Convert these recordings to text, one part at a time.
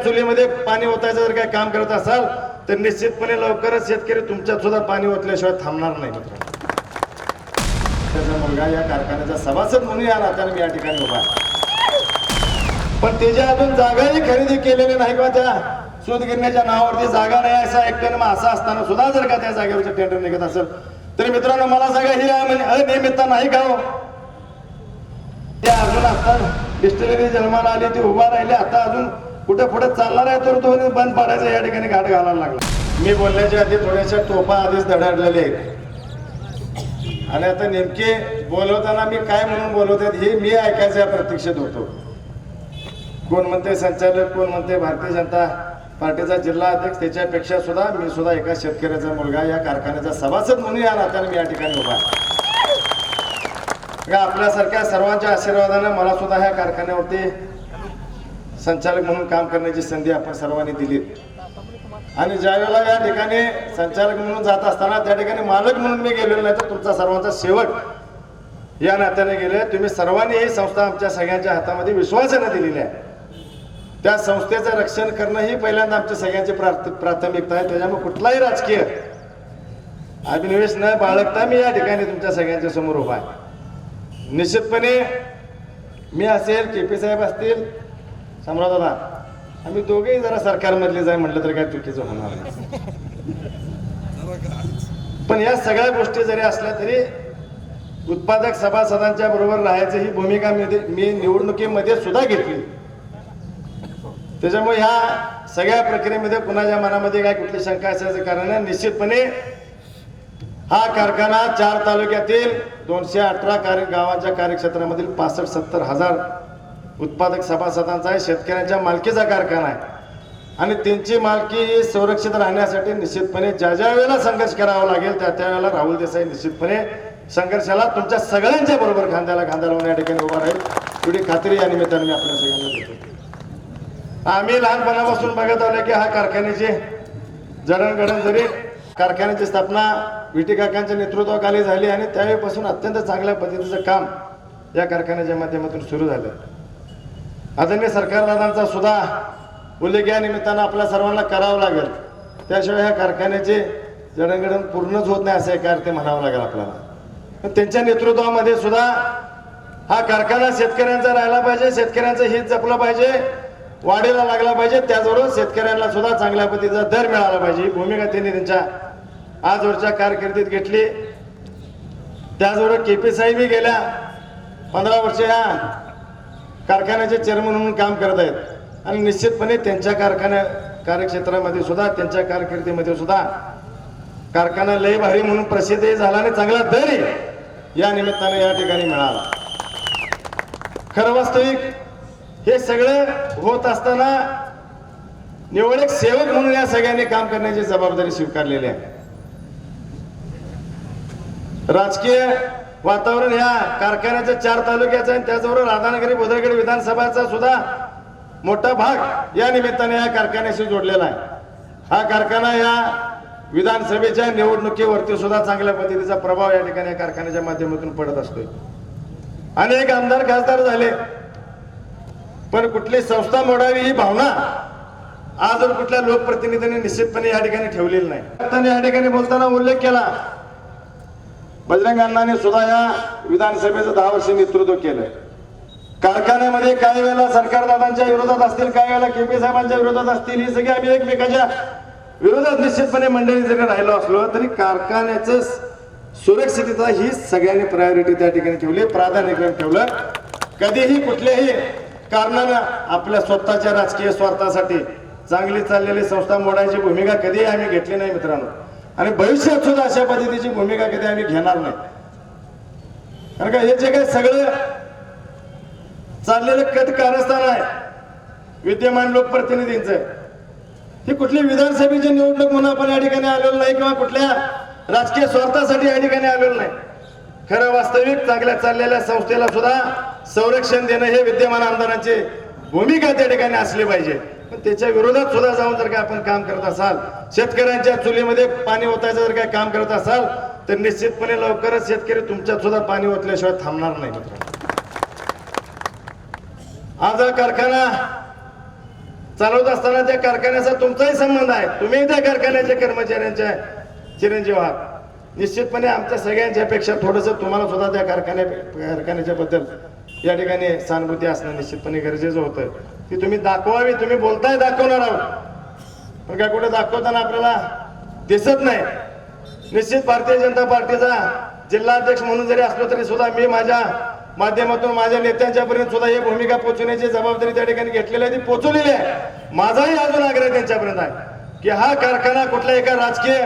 चुलीमध्ये पाणी ओतायचं जर काही काम करत असाल तर निश्चितपणे लवकरच शेतकरी तुमच्यात सुद्धा पाणी ओतल्याशिवाय थांबणार नाही मित्रांनो. त्याचा मुलगा या कारखान्याचा सभासद म्हणून या नात्याने मी या ठिकाणी उभा पण त्याच्या अजून जागाही खरेदी केलेली नाही किंवा त्या सूतगिरण्याच्या नावावरती जागा नाही असं ऐकतं मग असं असताना सुद्धा जर का त्या जागेवरचं टेंडर निघत असेल तरी मित्रांनो मला सांगा ही म्हणजे अनियमितता नाही का हो? अजून आता डिस्टिलरी जन्माला आली ती उभा राहिली आता अजून कुठे पुढे चालणार आहे तर तो बंद पाडायचा या ठिकाणी घाट घालायला लागला. मी बोलण्याच्या आधी थोड्याशा टोपा आधीच धडाडलेल्या आहेत. आणि आता नेमके बोलवताना मी काय म्हणून बोलवतात हे मी ऐकायचं प्रतीक्षेत होतो. कोण म्हणते संचालक कोण म्हणते भारतीय जनता पार्टीचा जिल्हा अध्यक्ष त्याच्यापेक्षा सुद्धा मी सुद्धा एका शेतकऱ्याचा मुलगा या कारखान्याचा सभासद म्हणून या नात्याने मी या ठिकाणी उभा का आपल्यासारख्या सर्वांच्या आशीर्वादानं मला सुद्धा ह्या कारखान्यावरती संचालक म्हणून काम करण्याची संधी आपण सर्वांनी दिली आणि ज्या वेळेला या ठिकाणी संचालक म्हणून जात असताना त्या ठिकाणी मालक म्हणून मी गेलेलो नाही तर तुमचा सर्वांचा शेवट या नात्याने गेले. तुम्ही सर्वांनी ही संस्था आमच्या सगळ्यांच्या हातामध्ये विश्वासाने दिलेली आहे. त्या संस्थेचं रक्षण करणं ही पहिल्यांदा आमच्या सगळ्यांची प्राथ- प्राथमिकता आहे. त्याच्यामुळे कुठलाही राजकीय अभिनिवेश न बाळगता मी या ठिकाणी तुमच्या सगळ्यांच्या समोर उभा आहे. निश्चितपणे मी असेल के पी साहेब असतील दादा. आम्ही दोघेही जरा सरकारमधले जाय म्हटलं तर काय चुकीचं होणार नाही. पण या सगळ्या गोष्टी जरी असल्या तरी उत्पादक सभासदांच्या बरोबर राहायचं ही भूमिका मी निवडणुकीमध्ये सुद्धा घेतली. त्याच्यामुळे ह्या सगळ्या प्रक्रियेमध्ये कुणाच्या मनामध्ये काय कुठली शंका असायचं कारण निश्चितपणे हा कारखाना चार तालुक्यातील दोनशे अठरा कार्य गावांच्या कार्यक्षेत्रामधील पासष्ट सत्तर हजार उत्पादक सभासदांचा आहे शेतकऱ्यांच्या मालकीचा कारखाना आहे. आणि त्यांची मालकी ही राहण्यासाठी निश्चितपणे ज्या ज्या वेळेला संघर्ष करावा लागेल त्या त्यावेळेला राहुल देसाई निश्चितपणे संघर्षाला तुमच्या सगळ्यांच्या बरोबर खांद्याला खांदा लावून या ठिकाणी उभा राहील. एवढी खात्री या निमित्ताने मी आपल्या सगळ्यांना देतो. आम्ही लहानपणापासून बघत आलो की हा कारखान्याची जडणघडण जरी कारखान्याची स्थापना विटी काकांच्या नेतृत्वाखाली झाली आणि त्यावेळेपासून अत्यंत चांगल्या पद्धतीचं काम या कारखान्याच्या माध्यमातून सुरू झालं. आदरणीय सरकारदादांचा सुद्धा उल्लेख या निमित्तानं आपल्या सर्वांना करावं लागेल. त्याशिवाय ह्या कारखान्याचे जडणघडण पूर्णच होत नाही असं एक ते म्हणावं लागेल आपल्याला. पण त्यांच्या नेतृत्वामध्ये सुद्धा हा कारखाना शेतकऱ्यांचा राहिला पाहिजे शेतकऱ्यांचं हित जपलं पाहिजे वाढीला लागला पाहिजे त्याचबरोबर शेतकऱ्यांना सुद्धा चांगल्या पद्धतीचा दर मिळाला पाहिजे. ही भूमिका त्यांनी त्यांच्या आजवरच्या कारकिर्दीत घेतली. त्याचबरोबर के पी साहेबही गेल्या पंधरा वर्ष ह्या कारखान्याचे चेअरमन म्हणून काम करत आहेत. आणि निश्चितपणे त्यांच्या कारखान्या कार्यक्षेत्रामध्ये सुद्धा त्यांच्या कारकिर्दीमध्ये सुद्धा कारखाना लय भारी म्हणून प्रसिद्धही झाला आणि चांगला दरी या निमित्ताने या ठिकाणी मिळाला. खरं वास्तविक हे सगळं होत असताना निवड एक सेवक म्हणून या सगळ्यांनी काम करण्याची जबाबदारी स्वीकारलेली आहे. राजकीय वातावरण ह्या कारखान्याच्या चार तालुक्याचं आणि त्याचबरोबर राधानगरी बुधरगड विधानसभाचा सुद्धा मोठा भाग या निमित्ताने या कारखान्याशी जोडलेला आहे. हा कारखाना या विधानसभेच्या निवडणुकीवरती सुद्धा चांगल्या पद्धतीचा प्रभाव या ठिकाणी या कारखान्याच्या माध्यमातून पडत असतोय. अनेक आमदार खासदार झाले. पण कुठली संस्था मोडावी ही भावना आजवर कुठल्या लोकप्रतिनिधींनी निश्चितपणे या ठिकाणी ठेवलेली नाही. त्यांनी या ठिकाणी बोलताना उल्लेख केला. बजरंग सुद्धा या विधानसभेचं दहा वर्ष नेतृत्व केलंय. कारखान्यामध्ये काही वेळेला सरकारदादांच्या विरोधात असतील काही वेळेला केपी साहेबांच्या विरोधात असतील. ही सगळे आम्ही एकमेकाच्या विरोधात निश्चितपणे मंडळी जरी राहिलो असलो तरी कारखान्याचं सुरक्षितता ही सगळ्यांनी प्रायोरिटी त्या ठिकाणी ठेवली प्राधान्यक्रम ठेवलं. कधीही कुठल्याही कारणानं आपल्या स्वतःच्या राजकीय स्वार्थासाठी चांगली चाललेली संस्था मोडायची भूमिका कधीही आम्ही घेतली नाही मित्रांनो. आणि भविष्यात सुद्धा अशा पद्धतीची भूमिका कधी आम्ही घेणार नाही. कारण का हे जे काही सगळं चाललेलं कट कारस्थान आहे विद्यमान लोकप्रतिनिधींचं ही कुठली विधानसभेची निवडणूक म्हणून आपण या ठिकाणी आलेलो नाही किंवा कुठल्या राजकीय स्वार्थासाठी या ठिकाणी आलेलो नाही. खरं वास्तविक चांगल्या चाललेल्या संस्थेला सुद्धा संरक्षण देणं हे विद्यमान आमदारांची भूमिका त्या ठिकाणी असली पाहिजे. पण त्याच्या विरोधात सुद्धा जाऊन जर का आपण काम करत असाल शेतकऱ्यांच्या चुलीमध्ये पाणी ओतायचं जर काय काम करत असाल तर निश्चितपणे लवकरच शेतकरी तुमच्यात सुद्धा पाणी ओतल्याशिवाय थांबणार नाही मित्रांनो. आज हा कारखाना चालवत असताना त्या कारखान्याचा तुमचाही संबंध आहे. तुम्ही त्या कारखान्याच्या कर्मचाऱ्यांच्या चिरंजीव आहात. निश्चितपणे आमच्या सगळ्यांच्या पेक्षा थोडंसं तुम्हाला सुद्धा त्या कारखान्या कारखान्याच्या बद्दल या ठिकाणी सहानुभूती असणं निश्चितपणे गरजेचं होतं. ती तुम्ही दाखवावी तुम्ही बोलताय दाखवणार आहोत. पण काय कुठे दाखवताना आपल्याला दिसत नाही. निश्चित भारतीय जनता पार्टीचा जिल्हाध्यक्ष म्हणून जरी असलो तरी सुद्धा मी माझ्या माध्यमातून माझ्या नेत्यांच्या पर्यंत सुद्धा ही भूमिका पोचवण्याची जबाबदारी त्या ठिकाणी घेतलेली आहे. ती पोचवलेली आहे. माझाही अजून आग्रह त्यांच्यापर्यंत आहे की हा कारखाना कुठल्या एका राजकीय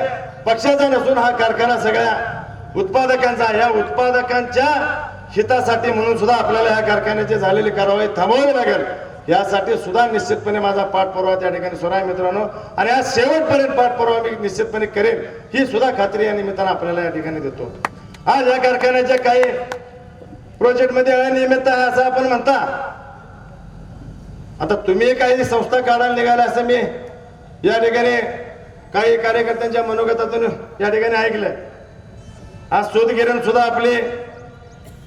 पक्षाचा नसून हा कारखाना सगळ्या उत्पादकांचा ह्या या उत्पादकांच्या हितासाठी म्हणून सुद्धा आपल्याला ह्या कारखान्याची झालेली कारवाई थांबवावी लागेल. यासाठी सुद्धा निश्चितपणे माझा पाठपुरावा त्या ठिकाणी सुरू मित्रांनो. आणि आज शेवटपर्यंत पाठपुरावा मी निश्चितपणे करेन ही सुद्धा खात्री या निमित्तानं आपल्याला या ठिकाणी देतो. आज या कारखान्याच्या काही प्रोजेक्टमध्ये अनियमितता आहे असं आपण म्हणता. आता तुम्ही काही संस्था काढायला निघाला असं मी या ठिकाणी काही कार्यकर्त्यांच्या मनोगतातून या ठिकाणी ऐकलं आज शोधगिरण सुद्धा आपली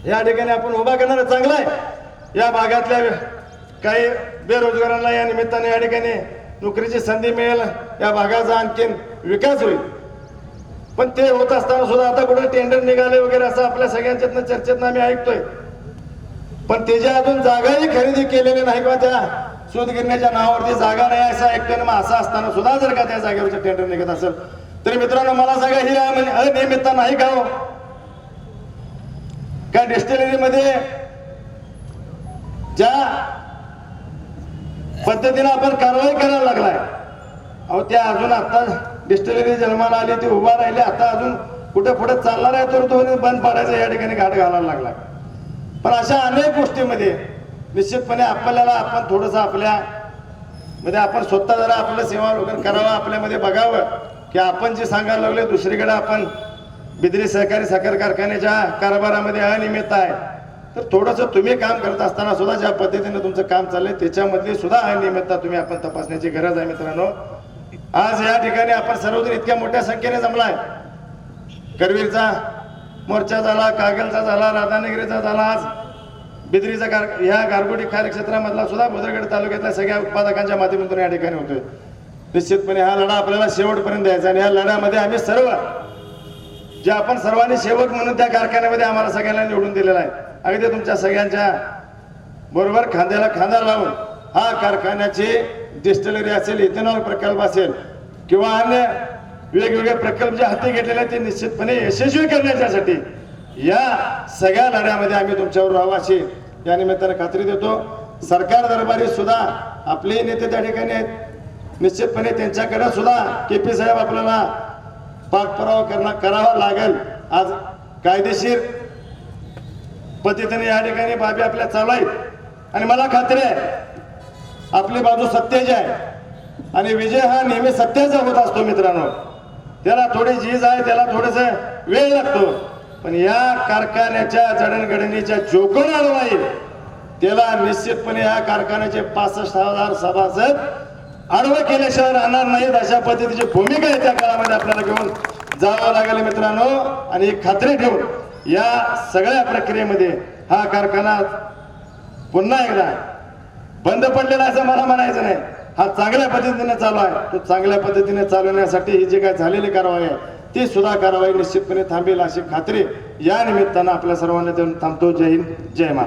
या ठिकाणी आपण उभा करणार चांगला आहे. या भागातल्या काही बेरोजगारांना या निमित्ताने या ठिकाणी नोकरीची संधी मिळेल या भागाचा आणखीन विकास होईल. पण ते होत असताना सुद्धा आता कुठे टेंडर निघाले वगैरे असं आपल्या सगळ्यांच्यातनं चर्चेतनं आम्ही ऐकतोय. पण त्याच्या अजून जागाही खरेदी केलेली नाही किंवा त्या सूतगिरण्याच्या नावावरती जागा नाही असं ऐकतोय मग असं असताना सुद्धा जर का त्या जागेवरचं टेंडर निघत असेल तरी मित्रांनो मला सांगा ही म्हणजे अनियमितता नाही का हो? का डिस्टिलरी मध्ये ज्या पद्धतीनं आपण कारवाई करायला लागलाय. अहो त्या अजून आता डिस्टिलरी जन्माला आली ती उभा राहिली आता अजून कुठे पुढे चालणार आहे तर तो बंद पाडायचा या ठिकाणी घाट घालायला लागला. पण अशा अनेक गोष्टीमध्ये निश्चितपणे आपल्याला आपण थोडंसं आपल्या म्हणजे आपण स्वतः जरा आपलं सेवा करावं आपल्यामध्ये बघावं की आपण जे सांगायला लागले दुसरीकडे आपण बिद्री सहकारी साखर कारखान्याच्या कारभारामध्ये अनियमित आहे. तर थोडंसं तुम्ही काम करत असताना सुद्धा ज्या पद्धतीने तुमचं काम चाललंय त्याच्यामधली सुद्धा अनियमितता तुम्ही आपण तपासण्याची गरज आहे मित्रांनो. आज या ठिकाणी आपण सर्वजण इतक्या मोठ्या संख्येने जमलाय. करवीरचा मोर्चा झाला कागलचा झाला राधानगरीचा झाला आज. बिद्रीचा कार ह्या गारगोटी कार्यक्षेत्रामधला सुद्धा बुद्रगड तालुक्यातल्या सगळ्या उत्पादकांच्या माध्यमातून या ठिकाणी होतोय. निश्चितपणे हा लढा आपल्याला शेवटपर्यंत द्यायचा आणि या लढ्यामध्ये आम्ही सर्व जे आपण सर्वांनी सेवक म्हणून त्या कारखान्यामध्ये आम्हाला सगळ्यांना निवडून दिलेला आहे. अगदी तुमच्या सगळ्यांच्या बरोबर खांद्याला खांदा लावून हा कारखान्याची डिस्टलरी असेल इथेनॉल प्रकल्प असेल किंवा अन्य वेगवेगळे प्रकल्प जे हाती घेतलेले ते निश्चितपणे यशस्वी करण्याच्यासाठी या सगळ्या लढ्यामध्ये आम्ही तुमच्यावर राहावं अशी या निमित्तानं खात्री देतो. सरकार दरबारी सुद्धा आपले नेते त्या ठिकाणी आहेत. निश्चितपणे त्यांच्याकडे सुद्धा के पी साहेब आपल्याला पाठपुरावा करणं करावा लागेल. आज कायदेशीर पद्धतीने या ठिकाणी बाबी आपल्या चालू आहेत. आणि मला खात्री आहे आपली बाजू सत्तेची आहे. आणि विजय हा नेहमी सत्याचा होत असतो मित्रांनो. त्याला थोडी झीज आहे त्याला थोडस वेळ लागतो. पण या कारखान्याच्या जडणघडणीच्या जोकोन अडवाईल त्याला निश्चितपणे या कारखान्याचे पासष्ट हजार सभासद आडवं केल्याशिवाय राहणार नाहीत अशा पद्धतीची भूमिका आहे त्या काळामध्ये आपल्याला घेऊन जावं लागेल मित्रांनो. आणि एक खात्री ठेवून या सगळ्या प्रक्रियेमध्ये हा कारखाना पुन्हा एकदा बंद पडलेला असं मला म्हणायचं नाही. हा चांगल्या पद्धतीने चालू आहे. तो चांगल्या पद्धतीने चालवण्यासाठी ही जी काय झालेली कारवाई आहे ती सुद्धा कारवाई निश्चितपणे थांबेल अशी खात्री या निमित्तानं आपल्या सर्वांना देऊन थांबतो. जय हिंद जय महाराज